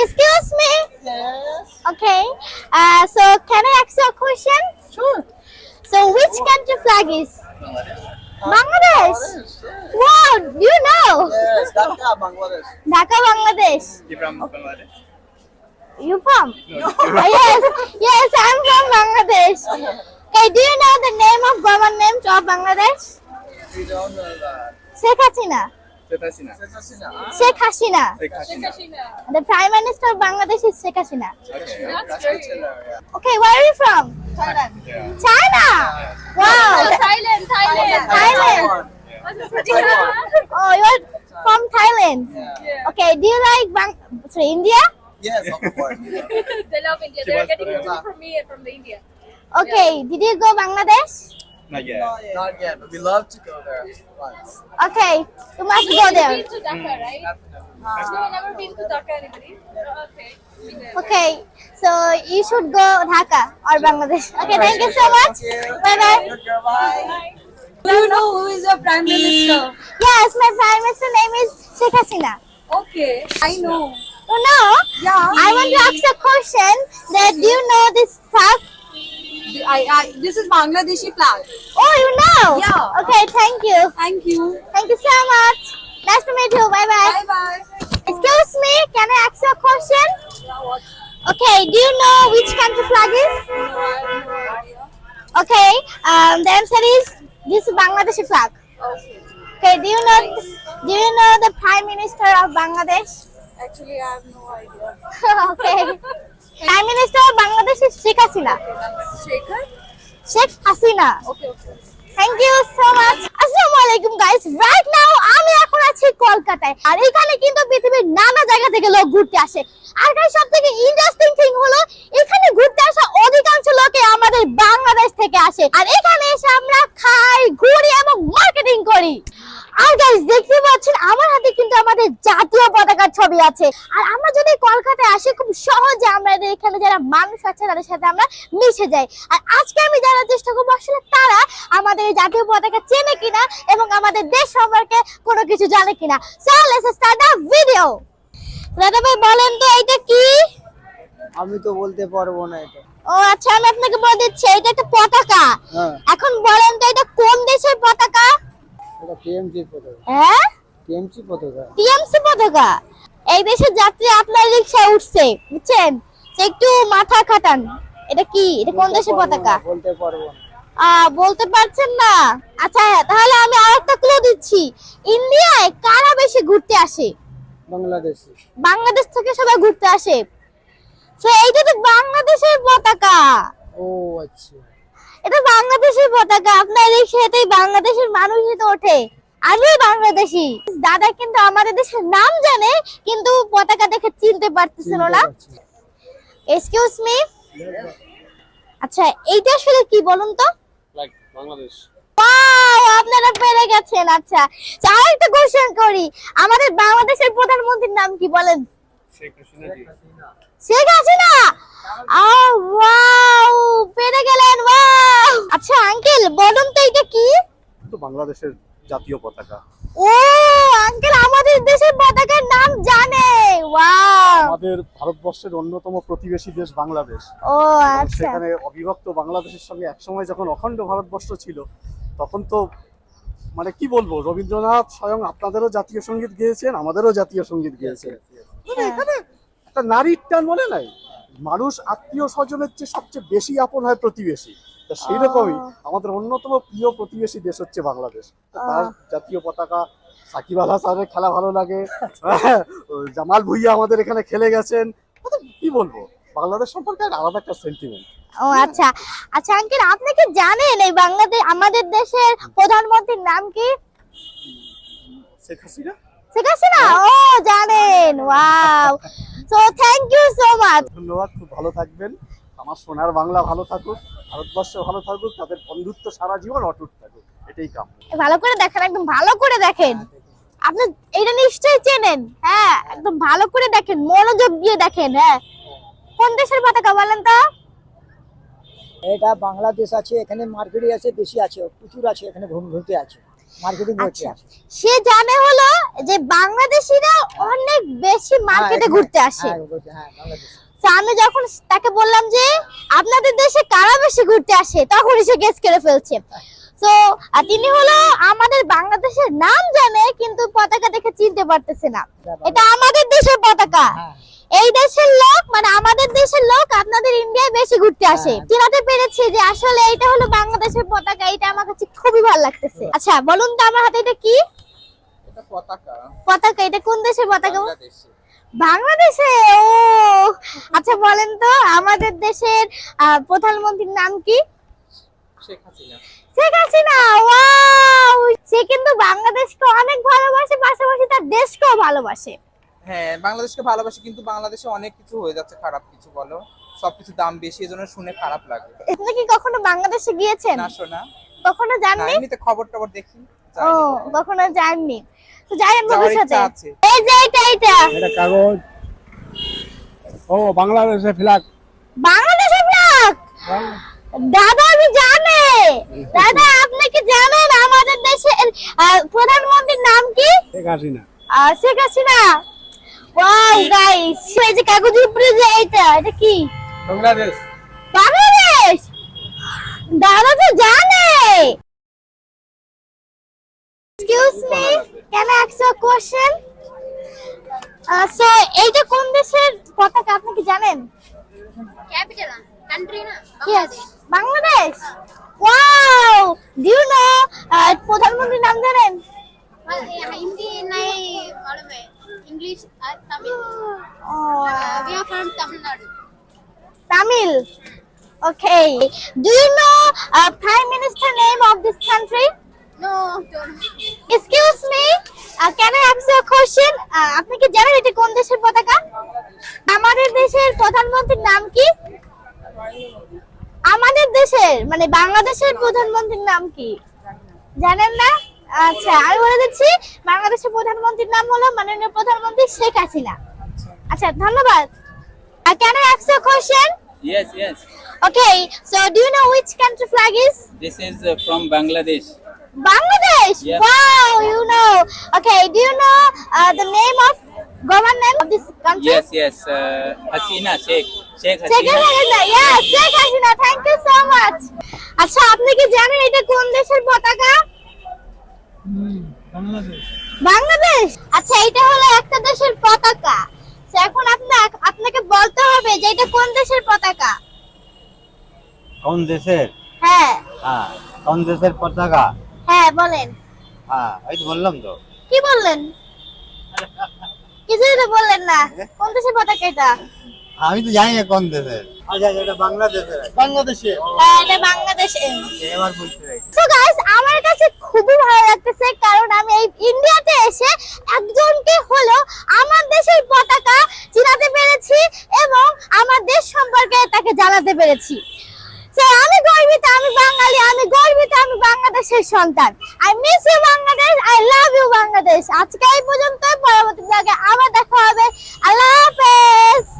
Excuse me. Yes. Okay. Uh, so can I ask you a question? Sure. So which country flag is? Bangladesh. Bangladesh. Yes. Wow, do you know? Yes, Dhaka, Bangladesh. Dhaka, Bangladesh. You from Bangladesh? You from? No. Yes, yes, I'm from Bangladesh. Okay, do you know the name of government of Bangladesh? We don't know that. Sheikh Hasina. Sheikh Hasina. The Prime Minister of Bangladesh is Sheikh Hasina. Okay. That's good to know, yeah. Okay, where are you from? Thailand. Yeah. China. Wow. Thailand, Thailand. Thailand. Taiwan. Oh, you're from Thailand. Yeah. Okay, do you like Bang? Sorry, India? Yes, of course. They love India. They're getting Korean. food from me and from the India. Okay, did you go Bangladesh? Not yet. Not yet, but we love to go there once. Okay, you must go You've there. been to Dhaka, right? No, I've never been to Dhaka, anybody? Oh, okay. Been there. Okay, so you should go Dhaka or Bangladesh. Okay, thank you so much. You. Bye bye. Good girl, bye. Do you know who is your prime minister? Yes, my prime minister name is Sheikh Hasina. Okay, I know. You know? Yeah. I want to ask a question that do you know this flag? I, I this is Bangladeshi flag. Oh, you know? Yeah. Okay, thank you. Thank you. Thank you so much. Nice to meet you. Bye bye. Bye bye. Excuse me, can I ask you a question? Okay, do you know which country flag is? Okay, um, the answer is this is Bangladeshi flag. Okay. Okay, do you know do you know the Prime Minister of Bangladesh? Actually, I have no idea. okay. Sheikh Hasina. Shekhar? Sheikh Hasina. Okay, okay. Thank you so much আসসালামু আলাইকুম guys right now আমি এখন আছি কলকাতায় আর এখানে কিন্তু পৃথিবীর নানা জায়গা থেকে লোক ঘুরতে আসে আর গাইস সবথেকে ইন্টারেস্টিং থিং হলো এখানে ঘুরতে আসা অধিকাংশ লোকে আমাদের বাংলাদেশ থেকে আসে আর এখানে এসে আমরা খাই ঘুরি এবং মার্কেটিং করি আর গাইস দেখতে পাচ্ছেন আমার হাতে কিন্তু আমাদের জাতীয় পতাকার ছবি আছে। আর আমরা যদি কলকাতায় আসি খুব সহজে আমাদের এখানে যারা মানুষ আছে তাদের সাথে আমরা মিশে যাই। আর আজকে আমি জানার চেষ্টা করব আসলে তারা আমাদের এই জাতীয় পতাকা চেনে কিনা এবং আমাদের দেশ সম্পর্কে কোনো কিছু জানে কিনা। So let's start the video দাদা ভাই বলেন তো এটা কি? আমি তো বলতে পারব না এটা। ও আচ্ছা আমি আপনাকে বলে দিচ্ছি এটা একটা পতাকা। হ্যাঁ। এখন বলেন তো এটা কোন দেশের পতাকা? এটা টিএমসি পতাকা। হ্যাঁ? টিএমসি পতাকা। টিএমসি পতাকা? এই দেশের যাত্রী আপনার রিক্সায় উঠছে বুঝছেন? একটু মাথা খাটান। এটা কি? এটা কোন দেশের পতাকা? বলতে পারব বলতে পারছেন না? আচ্ছা তাহলে আমি আরেকটা ক্লু দিচ্ছি। ইন্ডিয়ায় কারা বেশি ঘুরতে আসে? বাংলাদেশি। বাংলাদেশ থেকে সবাই ঘুরতে আসে। তো এইটা তো বাংলাদেশের পতাকা। ও আচ্ছা। এটা বাংলাদেশের পতাকা। আপনার রিক্সাতেই বাংলাদেশের মানুষই তো ওঠে। আমি বাংলাদেশি। দাদা কিন্তু আমাদের দেশের নাম জানে কিন্তু পতাকা দেখে চিনতে পারতেছিল না এক্সকিউজ মি আচ্ছা এইটা আসলে কি বলুন তো? আপনারা পেরে গেছেন আচ্ছা। আচ্ছা, আরেকটা কোশ্চেন করি। আমাদের বাংলাদেশের প্রধানমন্ত্রীর নাম কি বলেন? Hasina ji. Sheikh Hasina! Wow পেরে গেলেন ওয়াও আচ্ছা আঙ্কেল বলুন তো এটা কি? তো বাংলাদেশের জাতীয় পতাকা। ও আঙ্কেল আমাদের দেশের পতাকার নাম জানে। ওয়াও আমাদের ভারতবর্ষের অন্যতম প্রতিবেশী দেশ বাংলাদেশ। ও আচ্ছা। সেখানে অবিভক্ত বাংলাদেশের সঙ্গে একসময় যখন অখণ্ড ভারতবর্ষ ছিল তখন তো মানে কি বলব রবীন্দ্রনাথ স্বয়ং আপনাদেরও জাতীয় সংগীত গেয়েছেন আমাদেরও জাতীয় সংগীত গেয়েছেন। মানে এখানে একটা নারীর টান বলে নাই? মানুষ আত্মীয় স্বজনের চেয়ে সবচেয়ে বেশি আপন হয় প্রতিবেশী। তা সেই রকমই আমাদের অন্যতম প্রিয় প্রতিবেশী দেশ হচ্ছে বাংলাদেশ। তার জাতীয় পতাকা সাকিব আল হাসানের খেলা ভালো লাগে। হ্যাঁ, জামাল ভুইয়া আমাদের এখানে খেলে গেছেন। কি বলব? বাংলাদেশ সম্পর্কে আলাদা একটা সেন্টিমেন্ট ও আচ্ছা। আচ্ছা আঙ্কেল আপনি কি জানেন এই বাংলাদেশ আমাদের দেশের প্রধানমন্ত্রীর নাম কি? শেখ হাসিনা? শেখ হাসিনা? ও জানেন wow. So thank you so much ধন্যবাদ খুব ভালো থাকবেন। আমার সোনার বাংলা ভালো থাকুক ভারতবর্ষ ভালো থাকুক তাদের বন্ধুত্ব সারা জীবন অটুট থাকুক এটাই কাম ভালো করে দেখেন একদম ভালো করে দেখেন। আপনি এটা নিশ্চয়ই চেনেন হ্যাঁ একদম ভালো করে দেখেন মনোযোগ দিয়ে দেখেন হ্যাঁ। কোন দেশের পতাকা বলেন তো? এটা বাংলাদেশ আছে এখানে মার্কেটে আছে বেশি আছে প্রচুর আছে এখানে ঘুম ঘুরতে আছে। মার্কেটিং আচ্ছা। সে জানে হলো যে বাংলাদেশিরা অনেক বেশি মার্কেটে হ্যাঁ, ঘুরতে আসে। হ্যাঁ ঘুরতে- হ্যাঁ আমি যখন তাকে বললাম যে আপনাদের দেশে কারা বেশি ঘুরতে আসে? তখনই সে গেস করে ফেলছে। তো তিনি হলো আমাদের বাংলাদেশের নাম জানে কিন্তু পতাকা দেখে চিনতে পারতেছে না। এটা আমাদের দেশের পতাকা। এই দেশের লোক মানে আমাদের দেশের লোক আপনাদের ইন্ডিয়ায় বেশি ঘুরতে আসে। হ্যাঁ। চিনাতে পেরেছি যে আসলে এটা হলো বাংলাদেশের পতাকা এটা আমার কাছে খুবই ভালো লাগতেছে। আচ্ছা বলুন তো আমার হাতে এটা কি? পতাকা। পতাকা এটা কোন দেশের পতাকা? বাংলাদেশে বাংলাদেশে? ও আচ্ছা বলেন তো আমাদের দেশের প্রধানমন্ত্রীর নাম কি? শেখ হাসিনা। শেখ হাসিনা ওয়াও! সে কিন্তু বাংলাদেশকে অনেক ভালোবাসে পাশাপাশি তার দেশকেও ভালোবাসে। হ্যাঁ বাংলাদেশকে ভালোবাসি কিন্তু বাংলাদেশে অনেক কিছু হয়ে যাচ্ছে খারাপ কিছু বলো। সবকিছু দাম বেশি এজন্য শুনে খারাপ লাগে। আপনি কি কখনো বাংলাদেশে গিয়েছেন? না শোনা কখনো যাননি? এমনিতে খবর টবর দেখি ও কখনো। যাননি। তো ইচ্ছা আছে। এই যে এটা এটা এটা কাগজ। ও বাংলাদেশের ফ্ল্যাগ। বাংলাদেশের ফ্ল্যাগ? দাদা আমি জানে। দাদা আপনি কি জানেন আমাদের দেশের আহ, প্রধানমন্ত্রীর নাম কি? শেখ হাসিনা। শেখ হাসিনা? ওয়াও গাইস এই যে কাগজের উপরে যে এটা এটা কি বাংলাদেশ বাংলাদেশ দাদা তো জানে excuse me can I ask question so এইটা কোন দেশের পতাকা আপনি কি জানেন? Capital, country na? Yes, Bangladesh wow do you know প্রধানমন্ত্রীর নাম জানেন? Hindi nai malume. English R Tamil. Oh. We are from Tamil Nadu. Tamil. Okay. Do you know uh, Prime Minister name of this country? No, don't. Excuse me. Uh, can I ask you a question? Uh, আপনি কি জানেন এটা কোন দেশের পতাকা? আমাদের দেশের প্রধানমন্ত্রীর নাম কি? আমাদের দেশের মানে বাংলাদেশের প্রধানমন্ত্রীর নাম কি? জানেন না? আচ্ছা আমি বলে দিচ্ছি বাংলাদেশের প্রধানমন্ত্রীর নাম হলো মাননীয় প্রধানমন্ত্রী শেখ হাসিনা। আচ্ছা ধন্যবাদ। আর কেন আসছে question yes yes okay so do you know which country flag is this is from Bangladesh Bangladesh wow you know okay do you know the name of governor of this country yes yes Hasina Sheikh Sheikh Hasina you so much আচ্ছা আপনি কি জানেন এটা কোন দেশের পতাকা? বাংলাদেশ। বাংলাদেশ? আচ্ছা এটা হলো একটা দেশের পতাকা। এখন আপনার আপনাকে বলতে হবে যে এটা কোন দেশের পতাকা? কোন দেশের? হ্যাঁ। হ্যাঁ কোন দেশের পতাকা? হ্যাঁ বলেন। হ্যাঁ এই তো বললাম তো। কি বললেন? কিছুই তো বললেন না। কোন দেশের পতাকা এটা? আমি তো জানি না কোন দেশের। আচ্ছা আচ্ছা, এটা বাংলাদেশের। বাংলাদেশে হ্যাঁ, এটা বাংলাদেশে এবার। সো গাইস আমার কাছে খুবই ভালো লাগতেছে কারণ আমি এই ইন্ডিয়াতে এসে একজনকে হলো আমার দেশের পতাকা চিনাতে পেরেছি এবং আমার দেশ সম্পর্কে তাকে জানাতে পেরেছি। আমি গর্বিত, আমি বাঙালি, আমি গর্বিত, আমি বাংলাদেশের সন্তান। I miss you Bangladesh I love you Bangladesh. আজকে এই পর্যন্ত পরবর্তী ব্লগে আবার দেখা হবে। আল্লাহ হাফেজ!